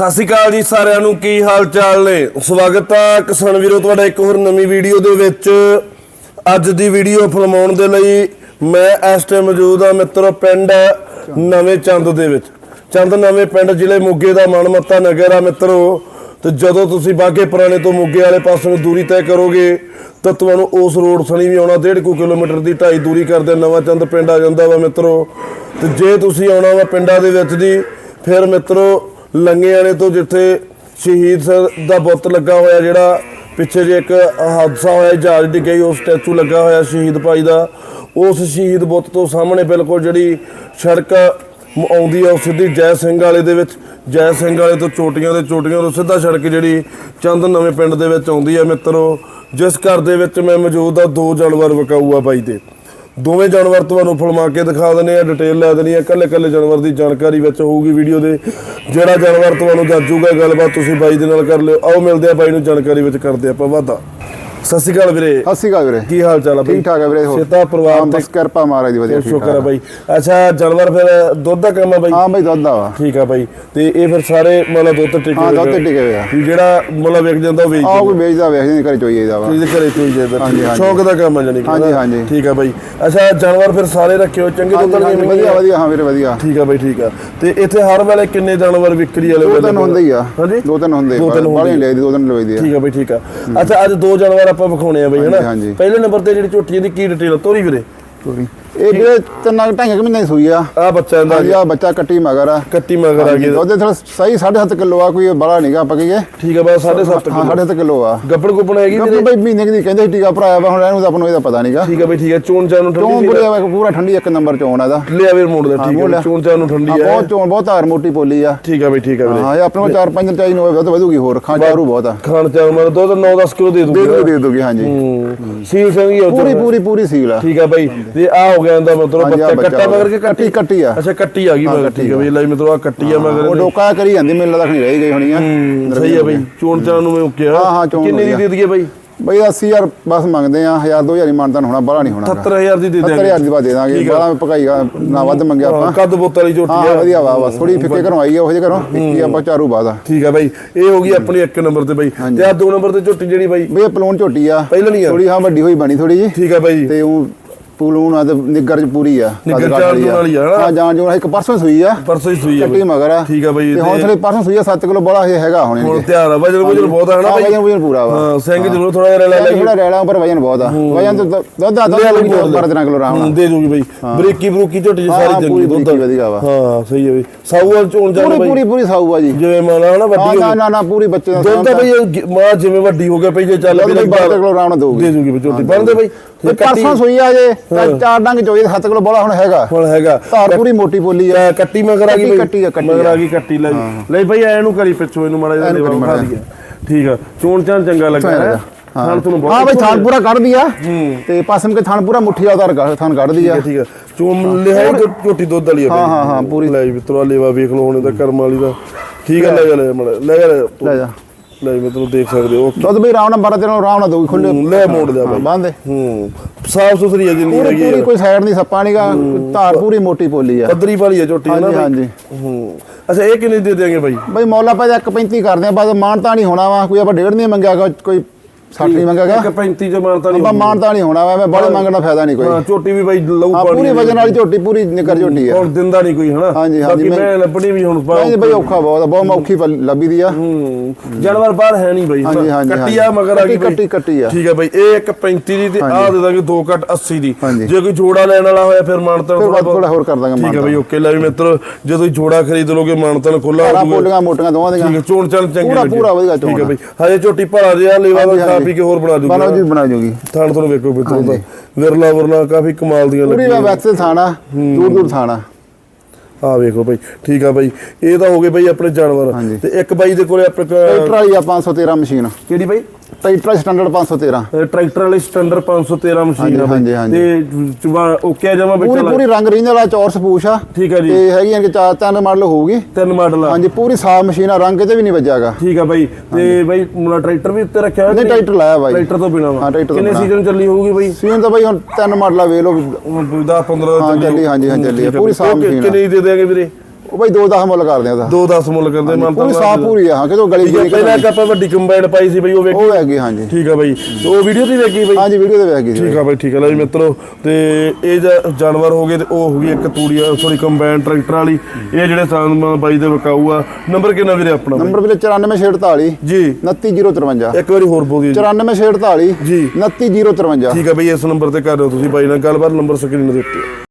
ਸਤਿ ਸ਼੍ਰੀ ਅਕਾਲ ਜੀ ਸਾਰਿਆਂ ਨੂੰ, ਕੀ ਹਾਲ ਚਾਲ ਨੇ? ਸਵਾਗਤ ਹੈ ਕਿਸਾਨ ਵੀਰੋ, ਤੁਹਾਡਾ ਇੱਕ ਹੋਰ ਨਵੀਂ ਵੀਡੀਓ ਦੇ ਵਿੱਚ। ਅੱਜ ਦੀ ਵੀਡੀਓ ਫਿਲਮਾਉਣ ਦੇ ਲਈ ਮੈਂ ਇਸ ਟਾਈਮ ਮੌਜੂਦ ਆ ਮਿੱਤਰੋ, ਪਿੰਡ ਨਵੇਂ ਚੰਦ ਦੇ ਵਿੱਚ। ਚੰਦ ਨਵੇਂ ਪਿੰਡ ਜ਼ਿਲ੍ਹੇ ਮੋਗੇ ਦਾ ਮਨਮੱਤਾ ਨਗਰ ਆ ਮਿੱਤਰੋ। ਤੇ ਜਦੋਂ ਤੁਸੀਂ ਬਾਗੇ ਪੁਰਾਣੇ ਤੋਂ ਮੋਗੇ ਵਾਲੇ ਪਾਸੇ ਨੂੰ ਦੂਰੀ ਤੈਅ ਕਰੋਗੇ, ਤਾਂ ਤੁਹਾਨੂੰ ਉਸ ਰੋਡ ਸਣੀ ਵੀ ਆਉਣਾ 1.5 ਕੁ ਕਿਲੋਮੀਟਰ ਦੀ ਢਾਈ ਦੂਰੀ ਕਰਦੇ ਨਵਾਂ ਚੰਦ ਪਿੰਡ ਆ ਜਾਂਦਾ ਵਾ ਮਿੱਤਰੋ। ਤੇ ਜੇ ਤੁਸੀਂ ਆਉਣਾ ਵਾ ਪਿੰਡਾਂ ਦੇ ਵਿੱਚ ਦੀ ਫਿਰ ਮਿੱਤਰੋ ਲੰਗੇ ਵਾਲੇ ਤੋਂ ਜਿੱਥੇ ਸ਼ਹੀਦ ਸਰ ਦਾ ਬੁੱਤ ਲੱਗਾ ਹੋਇਆ ਜਿਹੜਾ ਪਿੱਛੇ ਜੇ ਇੱਕ ਹਾਦਸਾ ਹੋਇਆ ਜਹਾਜ਼ ਡਿੱਗਿਆ ਸੀ, ਉਹ ਸਟੈਚੂ ਲੱਗਾ ਹੋਇਆ ਸ਼ਹੀਦ ਭਾਈ ਦਾ। ਉਸ ਸ਼ਹੀਦ ਬੁੱਤ ਤੋਂ ਸਾਹਮਣੇ ਬਿਲਕੁਲ ਜਿਹੜੀ ਸੜਕ ਆਉਂਦੀ ਆ ਉਹ ਸਿੱਧੀ ਜੈ ਸਿੰਘ ਵਾਲੇ ਦੇ ਵਿੱਚ ਜੈ ਸਿੰਘ ਵਾਲੇ ਤੋਂ ਚੋਟੀਆਂ ਦੇ ਚੋਟੀਆਂ ਤੋਂ ਸਿੱਧਾ ਸੜਕ ਜਿਹੜੀ ਚੰਦ ਨਵੇਂ ਪਿੰਡ ਦੇ ਵਿੱਚ ਆਉਂਦੀ ਆ ਮਿੱਤਰੋ। ਜਿਸ ਘਰ ਦੇ ਵਿੱਚ ਮੈਂ ਮੌਜੂਦ ਆ ਦੋ ਜਾਨਵਰ ਵਿਕਾਊ ਬਾਈ ਦੇ। ਦੋਵੇਂ ਜਾਨਵਰ ਤੁਹਾਨੂੰ ਫਿਲਮਾ ਕੇ ਦਿਖਾ ਦਿੰਦੇ ਆ ਡਿਟੇਲ ਲੈ ਦਿੰਦੇ ਆ ਕੱਲੇ ਕੱਲੇ ਜਾਨਵਰ ਦੀ ਜਾਣਕਾਰੀ ਵਿੱਚ ਹੋਊਗੀ ਵੀਡੀਓ ਦੇ। ਜਿਹੜਾ ਜਾਨਵਰ ਤੁਹਾਨੂੰ ਦੱਸੂਗਾ ਗੱਲਬਾਤ ਤੁਸੀਂ ਬਾਈ ਦੇ ਨਾਲ ਕਰ ਲਿਓ। ਆਓ ਮਿਲਦੇ ਆ ਬਾਈ ਨੂੰ ਜਾਣਕਾਰੀ ਵਿੱਚ ਕਰਦੇ ਆਪਾਂ ਵਾਧਾ। ਸਤਿ ਸ਼੍ਰੀ ਅਕਾਲ ਵੀਰੇ। ਸਤਿ ਸ਼੍ਰੀ ਅਕਾਲ ਵੀਰੇ। ਕੀ ਹਾਲ ਚਾਲ ਆ ਬਾਈ? ਠੀਕ ਠਾਕ ਹੈ ਵੀਰੇ ਹੋਰ? ਪਰਿਵਾਰ ਹਾਂ, ਤੇ ਬਸ ਕਿਰਪਾ ਮਹਾਰਾਜ ਦੀ ਵਧੀਆ ਠੀਕ ਸ਼ੁਕਰ ਆ ਬਾਈ। ਅੱਛਾ ਜਾਨਵਰ ਫਿਰ ਦੁੱਧ ਦਾ ਕੰਮ ਆ ਬਾਈ? ਹਾਂ ਬਈ ਦੁੱਧ ਦਾ ਵਾ। ਠੀਕ ਆ ਬਾਈ। ਤੇ ਇਹ ਫਿਰ ਸਾਰੇ ਮਤਲਬ ਦੁੱਧ ਟਿਕੇ ਹਾਂ, ਦੁੱਧ ਟਿਕੇ ਹੋਏ ਆ। ਜਿਹੜਾ ਮਤਲਬ ਵਿਕ ਜਾਂਦਾ ਉਹ ਵੇਚ ਦਿੰਦੇ। ਕੋਈ ਵੇਚਦਾ ਵੇਚਦਾ ਨਹੀਂ ਘਰੇ ਚੋਈ ਜਾਈਦਾ ਵਾ। ਇਹਦੇ ਘਰੇ ਚੋਈ ਜਾਂਦਾ ਹਾਂਜੀ, ਹਾਂਜੀ। ਸ਼ੌਕ ਦਾ ਕੰਮ ਆ ਜਾਨੀ ਹਾਂਜੀ? ਹਾਂਜੀ। ਠੀਕ ਆ ਬਾਈ। ਅੱਛਾ ਜਾਨਵਰ ਫਿਰ ਸਾਰੇ ਰੱਖੇ ਹੋ ਚੰਗੇ ਦੁੱਧ ਵਾਲੇ ਵਧੀਆ ਆ? ਵਧੀਆ ਹਾਂ ਵੀਰੇ ਵਧੀਆ। ਠੀਕ ਆ ਬਾਈ ਠੀਕ ਆ। ਤੇ ਇੱਥੇ ਹਰ ਵੇਲੇ ਕਿੰਨੇ ਜਾਨਵਰ ਵਿਕਰੀ ਵਾਲੇ ਦੋ ਤਿੰਨ ਹੁੰਦੇ ਹੀ ਆ। ਹਾਂਜੀ? ਦੋ ਤਿੰਨ ਹੁੰਦੇ ਤਿੰਨ ਬਾਲੇ ਲੈ ਦੀ ਦੋ ਤਿੰਨ ਲਵੇਦੀ ਆ। ਠੀਕ ਆ ਬਾਈ ਠੀਕ ਆ। ਅੱਛਾ ਅੱਜ ਦੋ ਜਾਨਵਰ ਆਪਾਂ ਵਿਖਾਉਣੇ ਆ ਬਾਈ ਹਨਾ? ਹਾਂਜੀ। ਪਹਿਲੇ ਨੰਬਰ ਤੇ ਜਿਹੜੀ ਝੋਟੀ ਦੀ ਕੀ ਡਿਟੇਲ ਤੋਰੀ ਵੀਰੇ। ਤੋਰੀ। ਇਹ ਵੀਰੇ ਤਿੰਨਾਂ ਕੁ ਢਾਈਆਂ ਕੁ ਮਹੀਨੇ ਦੀ ਸੂਈ ਆ। ਆ ਬੱਚਾ ਇਹਦਾ ਹਾਂਜੀ ਆ ਬੱਚਾ ਕੱਟੀ ਮਗਰ ਆ। ਕੱਟੀ ਮਗਰ ਆ ਗਈ ਉਹਦੇ ਥੋੜਾ ਸਹੀ 7.5 ਕਿਲੋ ਆ ਕੋਈ ਬੜਾ ਨਹੀਂਗਾ ਪਕੀਏ ਠੀਕ ਆ ਬਸ 7.5 ਹਾਂ ਕਿਲੋ। 7.5 ਕਿਲੋ ਆ। ਗੱਪੜ ਗੁੱਪਣ ਹੈਗੀ ਵੀਰੇ ਬਈ ਮਹੀਨੇ ਕੁ ਦੀ ਕਹਿੰਦੇ ਟੀਕਾ ਭਰਾਇਆ ਵਾ ਹੁਣ ਇਹਨੂੰ ਆਪਾਂ ਨੂੰ ਇਹਦਾ ਪਤਾ ਨਹੀਂਗਾ ਠੀਕ ਆ ਬਾਈ ਠੀਕ ਆ। ਚੋਣ ਚਾਣ ਨੂੰ ਚੋਣ ਠੰਡੀ ਪੂਰੀ ਆ ਪੂਰਾ ਠੰਡੀ ਇੱਕ ਨੰਬਰ ਚੋਣ ਆਦਾ ਲਿਆ ਵੀਰ ਮੋੜ ਦਾ ਠੀਕ ਆ। ਚੋਣ ਚਾਣ ਨੂੰ ਠੰਡੀ ਆ। ਬਹੁਤ ਚੋਣ ਬਹੁਤ ਧਾਰ ਮੋਟੀ ਪੋਲੀ ਆ। ਠੀਕ ਆ ਬਾਈ ਠੀਕ ਆ ਵੀਰੇ ਹਾਂ ਇਹ ਆਪਣੇ ਕੋਲ 4-5 ਦਿਨ ਚਾਹੀਦੀ ਹੋਵੇ ਤਾਂ ਵਧੂਗੀ ਹੋਰ ਖਾਂ ਚਾਰੂ ਬਹੁਤ ਆ। ਖਾਣ ਚਾਣ ਮਰ ਦੋ ਤਾਂ 9-10 ਕਿਲੋ ਦੇ ਦੇ ਦੂੰਗਾ ਦੇ ਦੂਗੀ ਹਾਂਜੀ। ਸੀਲ ਹੋ ਪੂਰੀ ਪੂਰੀ ਪੂਰੀ ਸੀਲ ਆ। ਠੀਕ ਆ ਬਾਈ। ਤੇ ਆ ਹੋ ਗਿਆ ਇਹਦਾ ਮਤਲਬ ਬੱਚਾ ਕੱਟਾ ਮਗਰ ਕੇ ਕੱਟੀ? ਕੱਟੀ ਆ। ਅੱਛਾ ਕੱਟੀ ਆ ਗਈ ਮਗਰ ਠੀਕ ਆ ਬਈ ਲੈ ਮਤਲਬ ਆ ਕੱਟੀ ਆ ਮਗਰ ਉਹ। ਡੋਕਾ ਕਰੀ ਜਾਂਦੀ ਮੈਨੂੰ ਲੱਗਦਾ ਖਣੀ ਰਹਿ ਗਈ ਹੋਣੀ ਆ। ਹੂੰ, ਸਹੀ ਆ ਬਈ ਚੋਣ ਚਾਣ ਨੂੰ ਮੈਂ ਕਿਹਾ ਹਾਂ, ਹਾਂ, ਚੋਣ ਕਿੰਨੇ ਦੀ। ਦੇ ਦਈਏ ਬਾਈ? ਬਈ 80000 ਬਸ ਮੰਗਦੇ ਆ 1000 2000 ਹੀ ਮਾਨਤਾਨ ਹੋਣਾ ਬੜਾ ਨਹੀਂ ਹੋਣਾ। 70000 ਦੀ ਦੇ 70000 ਦੀ ਬਾਅਦ ਦੇ ਦਾਂਗੇ। ਬੜਾ ਭਕਾਈਗਾ ਨਾ ਵੱਧ ਮੰਗਿਆ ਹਾਂ, ਆਪਾਂ। ਕੱਦ ਬੋਤਲ ਵਾਲੀ ਝੋਟੀ ਹਾਂ ਆ। ਵਧੀਆ ਵਾ ਬਸ ਥੋੜੀ ਫਿੱਕੇ ਘਰੋਂ ਆਈ ਆ ਉਹ ਜਿਹੇ ਘਰੋਂ ਕੀ ਆਪਾਂ ਚਾਰੂ ਬਾਦ ਠੀਕ ਆ ਬਾਈ ਇਹ ਹੋ ਗਈ ਆਪਣੀ ਇੱਕ ਨੰਬਰ ਤੇ ਬਾਈ। ਤੇ ਆ ਦੋ ਨੰਬਰ ਤੇ ਝੋਟੀ ਜਿਹੜੀ ਬਾਈ? ਬਈ ਪਲੂਨ ਝੋਟੀ ਆ। ਪਹਿਲਾਂ ਨਹੀਂ ਆ। ਥੋੜੀ ਹਾਂ ਵੱਡੀ ਹੋਈ ਬਣੀ ਥੋੜੀ ਜੀ ਠੀਕ ਆ ਬਾਈ। ਤੇ ਉਹ ਪਲੂਨ ਆ ਤੇ ਨਿੱਗਰ ਚ ਪੂਰੀ ਆ ਕਾਠ ਚਾਰ ਦੂਣ ਵਾਲੀ ਆ? ਹਾਂ ਜਾਣ ਜੂਣ ਇੱਕ ਪਰਸੋਂ ਸੂਈ ਆ। ਪਰਸੋਂ ਹੀ ਸੂਈ ਆ ਬਾਈ। ਮਗਰ ਆ। ਠੀਕ ਆ ਬਾਈ ਤੇ ਹੁਣ ਥੋੜੀ ਪਰਸੋਂ ਸੂਈ ਆ 7 ਕਿਲੋ ਬੜਾ ਇਹ ਹੈਗਾ ਹੁਣ ਹੁਣ ਤਿਆਰ ਆ ਵਜਨ ਵਜਨ ਬਹੁਤ ਆ ਹਾਂ ਬਾਈ? ਵਜਨ ਵਜਨ ਪੂਰਾ ਵਾ। ਹਾਂ ਸਿੰਘ ਜ਼ਰੂਰ ਥੋੜਾ ਜਿਹਾ ਲੈ ਲੈ ਥੋੜਾ ਰੈਲਾ ਉੱਪਰ ਵਜਨ ਬਹੁਤ ਆ। ਵਜਨ ਤੇ ਦੁੱਧ ਦਾ ਦੁੱਧ ਬੋਲ 12 ਕਿਲੋ ਨਾਲ ਦੇ ਦੂਗੀ ਬਾਈ। ਬਰੀਕੀ ਬਰੂਕੀ ਝੋਟੀ ਸਾਰੀ ਚੰਗੀ ਪੂਰੀ ਦੁੱਧ ਵਧੀਆ ਵਾ। ਹਾਂ ਸਹੀ ਹੈ ਬਈ। ਸਾਊਵਾਲ ਚੋਣ ਪੂਰੀ ਬਾਈ। ਪੂਰੀ ਪੂਰੀ ਸਾਊ ਆ ਜੀ। ਜਿਵੇਂ ਹਨਾ ਹਾਂ ਵੱਡੀ ਨਾ ਨਾ ਨਾ ਪੂਰੀ ਬੱਚੇ ਦਾ ਦੁੱਧ ਬਈ ਮਾਂ ਜਿਵੇਂ ਵੱਡੀ ਹੋ ਗਿਆ ਪਈ ਜੇ ਚੱਲ ਪਈ ਬਈ 12 ਕਿਲੋ ਦਊਗੀ। ਦੇ ਦੂਗੀ ਝੋਟੀ। ਬਣਦੇ ਬਈ? ਤੇ ਪਰਸੋਂ ਸੂਈ ਆ ਜੇ ਚਾਰ ਡੰਗ ਚੋਈ 7 ਕਿਲੋ ਬੜਾ ਹੁਣ ਹੈਗਾ। ਹੁਣ ਹੈਗਾ। ਧਾਰ ਪੂਰੀ ਮੋਟੀ ਪੋਲੀ ਆ। ਕੱਟੀ ਮਗਰ ਆ ਗਈ ਕੱਟੀ- ਆ, ਕੱਟੀ ਮਗਰ ਆ। ਗਈ ਕੱਟੀ ਲੈ ਲੈ ਬਈ ਐ ਨੂੰ ਕਰੀ ਪਿੱਛੋਂ ਇਹਨੂੰ ਮਾੜਾ ਜਿਹਾ ਲੇਵਾ ਖਾ ਦਈਏ ਠੀਕ ਆ। ਚੋਣ ਚਾਣ ਚੰਗਾ ਲੱਗਾ ਹੈ। ਹਾਂ। ਤੁਹਾਨੂੰ ਬਹੁਤ ਹਾਂ ਬਈ ਥਾਨ ਪੂਰਾ ਕੱਢਦੀ ਆ ਤੇ ਪਾਸਮ ਕੇ ਥਾਨ ਪੂਰਾ ਮੁੱਠੀ ਧਾਰ ਥਾਨ ਕੱਢਦੀ ਆ ਠੀਕ ਆ। ਚੋਣ ਲਿਹਾਈ ਝੋਟੀ ਦੁੱਧ ਵਾਲੀ ਆ ਹਾਂ, ਹਾਂ, ਹਾਂ, ਪੂਰੀ। ਲੈ ਵੀ ਤਰਾ ਲੇਵਾ ਵੇਖ ਲਓ ਹੁਣ ਇਹਦਾ ਕਰਮ ਵਾਲੀ ਦਾ। ਠੀਕ ਆ ਲੈ ਜਾ ਲੈ ਮਾੜਾ ਲੈ ਜਾ। ਲੈ ਜਾ। ਲੈ ਵੀ ਤੂੰ ਦੇਖ ਸਕਦੇ ਹੋ ਦੁੱਧ ਬਈ ਆਰਾਮ ਨਾਲ 12 13 ਆਰਾਮ ਨਾਲ ਦਊਗੀ ਖੁੱਲੇ ਹੂੰ, ਲੈ ਮੋੜ ਲਿਆ ਬਾਈ। ਬੰਦੇ। ਹੂੰ ਸਾਫ਼ ਸੁਥਰੀ ਹੈ ਜਿੰਨੀ ਪੂਰੀ ਹੈਗੀ ਪੂਰੀ ਕੋਈ ਸਾਈਡ ਨਹੀਂ ਸੱਪਾ ਨਹੀਂਗਾ ਧਾਰ ਪੂਰੀ ਮੋਟੀ ਪੋਲੀ ਆ। ਪੱਧਰੀ ਵਾਲੀ ਹੈ ਝੋਟੀ ਨਾ ਹਾਂਜੀ ਬਾਈ? ਹਾਂਜੀ। ਹੂੰ ਅੱਛਾ ਇਹ ਕਿੰਨੇ ਦੇ ਦੇਾਂਗੇ ਬਾਈ? ਬਈ ਮੌਲਾ ਪਾ 1.35 ਕਰਦੇ ਆ ਬਾਅਦ ਮਾਨਤਾ ਨਹੀਂ ਹੋਣਾ ਵਾ ਕੋਈ ਆਪਾਂ ਡੇਢ ਨਹੀਂ ਮੰਗਿਆ ਗਾ, ਕੋਈ 60 ਨਹੀਂ ਮੰਗਾਗਾ ਇੱਕ 35 ਚ ਮਾਨਤਾ ਨਹੀਂ ਆਪਾਂ ਮਾਨਤਾ ਨਹੀਂ ਹੋਣਾ ਮੈਂ ਬੜੇ ਮੰਗਣ ਦਾ ਫਾਇਦਾ ਨਹੀਂ ਕੋਈ। ਹਾਂ ਝੋਟੀ ਵੀ ਬਾਈ ਲਊ ਹਾਂ ਪਾਣੀ ਪੂਰੀ ਵਜਨ ਵਾਲੀ ਝੋਟੀ ਪੂਰੀ ਨਿਕਰ ਝੋਟੀ ਆ। ਹੁਣ ਦਿੰਦਾ ਨਹੀਂ ਕੋਈ ਹਨਾ? ਹਾਂਜੀ, ਹਾਂਜੀ, ਮੈਂ- ਲੱਭਣੀ ਵੀ ਹੁਣ ਨਹੀਂ ਬਈ ਔਖਾ ਬਹੁਤ ਆ ਬਹੁਤ ਔਖੀ ਲੱਭੀ ਦੀ ਆ। ਹੂੰ ਜਾਨਵਰ ਬਾਹਰ ਹੈ ਨਹੀਂ ਬਾਈ ਹਾਂਜੀ, ਹਾਂਜੀ, ਕੱਟੀ। ਆ ਮਗਰ ਆ ਗਈ ਕੱਟੀ- ਕੱਟੀ- ਆ। ਠੀਕ ਆ ਬਾਈ ਇਹ ਇੱਕ 35 ਦੀ ਤੇ ਆਹ ਦੇ ਦਾਂਗੇ 2 ਕੱਟ 80 ਦੀ। ਜੇ ਕੋਈ ਜੋੜਾ ਲੈਣ ਵਾਲਾ ਹੋਇਆ ਫਿਰ ਮਾਨਤਾ ਥੋੜਾ ਹੋਰ ਕਰ ਦਾਂਗੇ ਠੀਕ ਆ ਮਾਨਤਾ ਬਾਈ ਓਕੇ ਲੈ ਵੀ ਮਿੱਤਰ ਜਦੋਂ ਤੁਸੀਂ ਜੋੜਾ ਖਰੀਦ ਲੋਗੇ ਮਾਨਤਾ ਖੁੱਲਾ ਹੋ ਪੋਲੀਆਂ ਮੋਟੀਆਂ ਦੋਵਾਂ ਦੀਆਂ। ਠੀਕ ਹੈ ਚੋਣ ਚਾਣ ਚੰਗੀ ਪੂਰਾ-। ਪੂਰਾ ਵਧੀਆ ਚੋਣ ਠੀਕ ਹੈ ਆ। ਬਈ ਹਜੇ ਝੋਟੀ ਭਰਾ ਜਿਆ ਲੇਵਾ ਦਾ ਹਾਂਜੀ, ਖਾ ਹਾਂਜੀ। ਪੀ ਕੇ ਹੋਰ ਬਣਾ ਬਣਾ ਜੀ ਦੂਗਾ ਬਣਾ ਜੂਗੀ। ਥਾਣ ਤੁਹਾਨੂੰ ਵੇਖੋ ਮਿੱਤਰੋ ਦਾ ਵਿਰਲਾ ਵਿਰਲਾ ਕਾਫੀ ਕਮਾਲ ਦੀਆਂ ਪੂਰੀ ਲੱਗੀਆਂ ਵੈਕਸ ਥਾਣਾ ਦੂਰ ਦੂਰ ਥਾਣਾ। ਆ ਵੇਖੋ ਬਈ ਠੀਕ ਆ ਬਈ। ਇਹ ਤਾਂ ਹੋ ਗਏ ਬਈ ਆਪਣੇ ਜਾਨਵਰ। ਤੇ ਇੱਕ ਬਾਈ ਦੇ ਕੋਲੇ ਆਪਣੇ ਟਰੈਕਟਰ ਵਾਲੀ ਆ 513 ਮਸ਼ੀਨ। ਕਿਹੜੀ ਬਈ? ਟਰੈਕਟਰ ਸਟੈਂਡਰਡ 513 ਇਹ ਟਰੈਕਟਰ ਵਾਲੀ ਸਟੈਂਡਰ 513 ਮਸ਼ੀਨ ਆ ਹਾਂਜੀ, ਹਾਂਜੀ, ਤੇ ਚੁਬਾ ਓਕੇ ਜਮਾ ਬਈ ਪੂਰੀ ਪੂਰੀ ਰੰਗ ਰੀਂਜ ਵਾਲਾ ਚੌਰਸ ਪੂਛ ਆ। ਠੀਕ ਆ ਜੀ। ਤੇ ਹੈਗੀਆਂ ਕਿ ਚਾਰ ਤਿੰਨ ਮਾਡਲ ਹੋਊਗੀ। ਤਿੰਨ ਮਾਡਲ ਆ। ਹਾਂਜੀ ਪੂਰੀ ਸਾਫ਼ ਮਸ਼ੀਨ ਆ ਰੰਗ ਤੇ ਵੀ ਨਹੀਂ ਵੱਜਾਗਾ ਠੀਕ ਆ ਬਾਈ। ਤੇ ਬਾਈ ਮੁੰਡਾ ਟਰੈਕਟਰ ਵੀ ਉੱਤੇ ਰੱਖਿਆ ਹੋਇਆ ਨਹੀਂ ਕਿ ਟਰੈਕਟਰ ਲਾਇਆ ਬਾਈ। ਟਰੈਕਟਰ ਤੋਂ ਬਿਨਾ ਹਾਂ, ਟਰੈਕਟਰ ਤੋਂ ਕਿੰਨੇ ਬਿਨਾਂ। ਸੀਜ਼ਨ ਚੱਲੀ ਹੋਊਗੀ ਬਾਈ? ਸੀਜ਼ਨ ਤਾਂ ਬਾਈ ਹੁਣ ਤਿੰਨ ਮਾਡਲਾਂ ਵੇਖ ਲਓ। 10 15 ਹਾਂ, ਚੱਲੀ, ਹਾਂਜੀ, ਹਾਂ, ਚੱਲੀ ਆ। ਪੂਰੀ ਸਾਫ਼ ਮਸ਼ੀਨ ਆ। ਕਿੰਨੇ ਦੇ ਦੇਗੇ ਵੀਰੇ? ਉਹ ਬਾਈ 2-10 ਮੁੱਲ ਕਰਦੇ ਆ ਉਹਦਾ ਦੋ 10 ਮੁੱਲ ਕਰਦੇ ਮਾਨ ਪੂਰੀ ਸਾਫ਼ ਪੂਰੀ ਆ ਹਾਂ ਕਿਦੋਂ ਗਲੀ ਗਲੀ ਪਹਿਲਾਂ ਇੱਕ ਆਪਾਂ ਵੱਡੀ ਕੰਬਾਈਨ ਪਾਈ ਸੀ ਬਈ ਉਹ ਵੇਖੀ? ਉਹ ਹੈਗੀ ਹਾਂਜੀ। ਠੀਕ ਆ ਬਈ ਤੇ ਉਹ ਵੀਡੀਓ ਤੇ ਵੇਖੀ ਬਈ? ਹਾਂਜੀ ਵੀਡੀਓ ਤੇ ਵੇਖ ਠੀਕ ਆ ਬਈ। ਠੀਕ ਆ। ਲੈ ਜੀ ਮਿੱਤਰੋ ਤੇ ਇਹ ਜਾਨਵਰ ਹੋ ਗਏ ਤੇ ਉਹ ਹੋ ਗਈ ਇੱਕ ਤੂੜੀ ਸੌਰੀ ਕੰਬਾਈਨ ਟਰੈਕਟਰ ਵਾਲੀ। ਇਹ ਜਿਹੜੇ ਸਾਨ ਬਾਈ ਦੇ ਵਿਕਾਊ ਆ। ਨੰਬਰ ਕਿੰਨਾ ਵੀਰੇ ਆਪਣਾ? ਨੰਬਰ ਵੀਰੇ 9448 ਜੀ। 29053 ਇੱਕ ਵਾਰੀ ਹੋਰ ਬੋਲ ਦਿਓ ਜੀ। 9448 ਜੀ। 29053 ਠੀਕ ਆ ਬਈ ਇਸ ਨੰਬਰ ਤੇ ਕਰ ਦਿਓ ਤੁਸੀਂ ਬਾਈ ਨਾਲ ਗੱਲਬਾਤ ਨੰਬਰ ਸਕਰੀਨ ਦੇ ਉੱਤੇ।